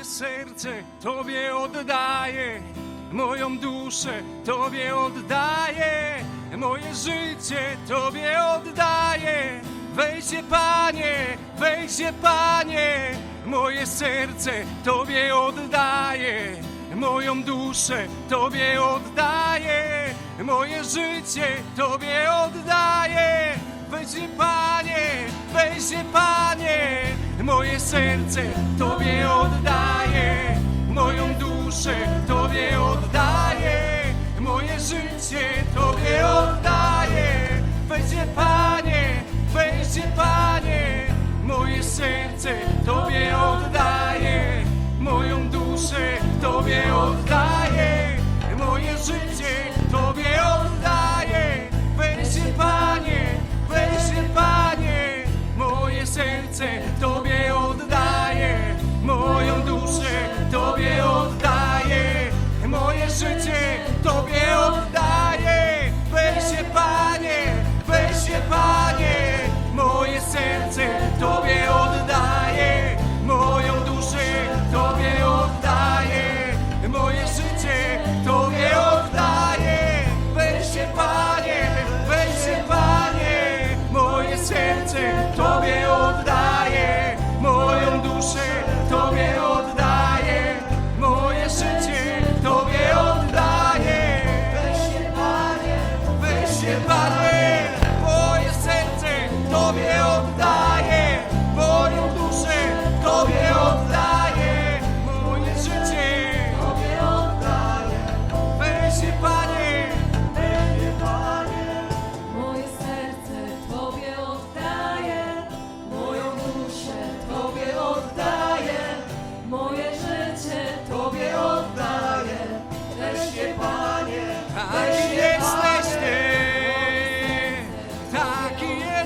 Tobie serce, Tobie oddaję, moją duszę Tobie oddaję, moje życie Tobie oddaję. Wejście Panie, wejście Panie, moje serce Tobie oddaję, moją duszę Tobie oddaję, moje życie Tobie oddaję. Wejście Panie, wejście Panie. Moje serce Tobie oddaję, moją duszę Tobie oddaję, moje życie Tobie oddaję. Wejdzie Panie, wejdzie Panie, moje serce Tobie oddaję, moją duszę Tobie oddaję, moje życie Tobie oddaję. Wejdzie Panie, wejdzie Panie, moje serce Tobie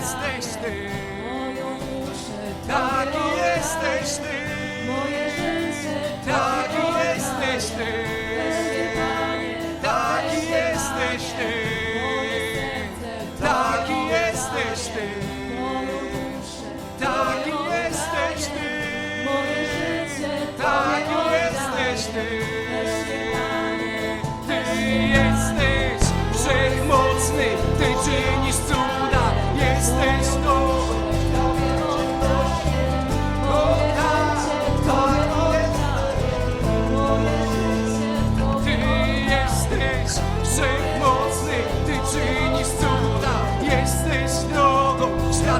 jesteś Ty.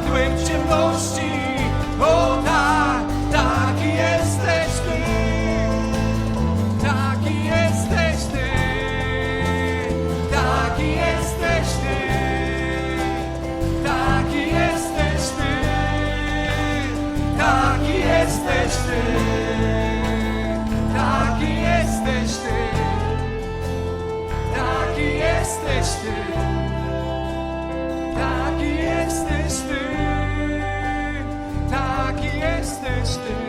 odłym ciemności thirsty.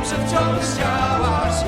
najlepsze wciąż działasz.